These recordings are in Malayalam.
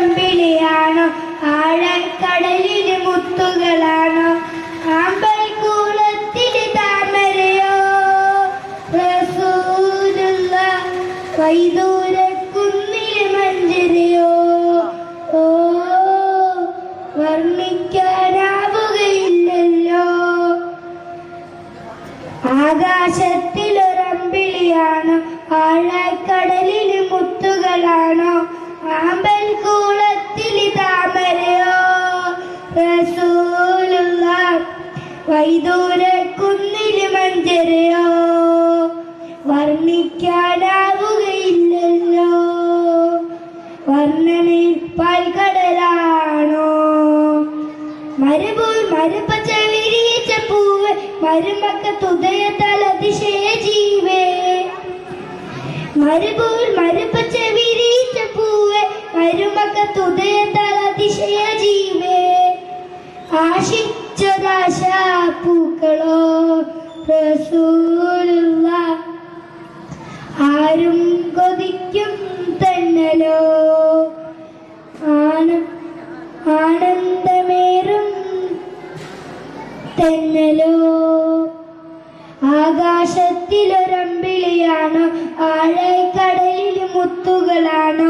ആകാശത്തിലൊരമ്പിളിയാണോ ആഴക്കടലിന് മുത്തുകളാണോ? ആമ്പൽ താമരയോ? മഞ്ചരയോ? ഓ ആകാശത്തിലൊരമ്പിളിയാണോ? ആഴക്കടലിന് മുത്തുകളാണോ? ആമ്പൽ വൈദൂരക്കുന്നിൽ മഞ്ചരയോ? വർണിക്കാനാവുകയില്ലല്ലോ. വർണനയിൽ പാൽക്കടലാണോ? മരുപോൽ മരുപ്പച്ച വിരിയിച്ച പൂവ് മരുമക്ക തുതയത്താൽ അതിശയ ജീവേ. മരുപോൽ മരുപ്പച്ച വിരിയിച്ച പൂവ് മരുമക്ക തുതയത്താൽ അതിശയ ജീവേ. ആശിച്ചൊരാശ പൂക്കളോ റസൂലുള്ള ആരും കൊതിക്കും തന്നലോ? ആന ആനന്ദമേറും തന്നലോ? ആകാശത്തിലൊരമ്പിളിയാണോ? ആഴക്കടലിൽ മുത്തുകളാണോ?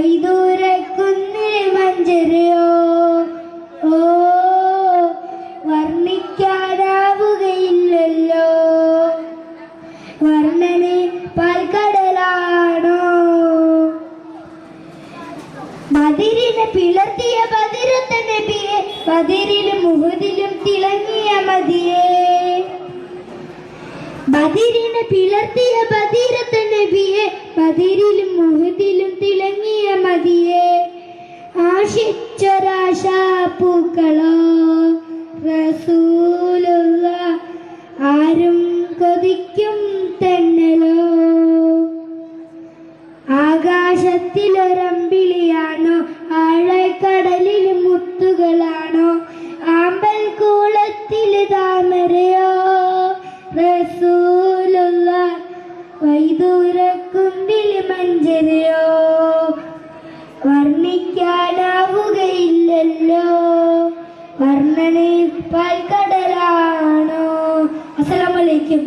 വൈദൂരക്കുന്നിൽ മഞ്ചരയോ ഓ വർണിക്കാനാവുകയില്ലല്ലോ വർണനെ പാൽക്കടലാണോ? ബദിരിനെ പിളർത്തിയ ബദിരത്ത നബിയെ പതിരിലും മുഹദിലും തിളങ്ങിയ മതിയെ. ബദിരിനെ പിളർത്തിയ ബദിരത്ത നബിയെ ബദിരിലും മുഹദിലും പൂക്കളോ റസൂലുള്ള ആരും കൊതിക്കും തെന്നലോ. ആകാശത്തിലൊരമ്പിളിയാണോ ആഴക്കടലിൽ മുത്തുകളാണോ ആമ്പൽ കൂളത്തിൽ താമരയോ. റസൂലുള്ള വൈദൂരക്കുണ്ടിൽ മഞ്ചരയോ. വർണനയിൽ പാൽക്കടലാണോ? അസ്സലാമലൈക്കും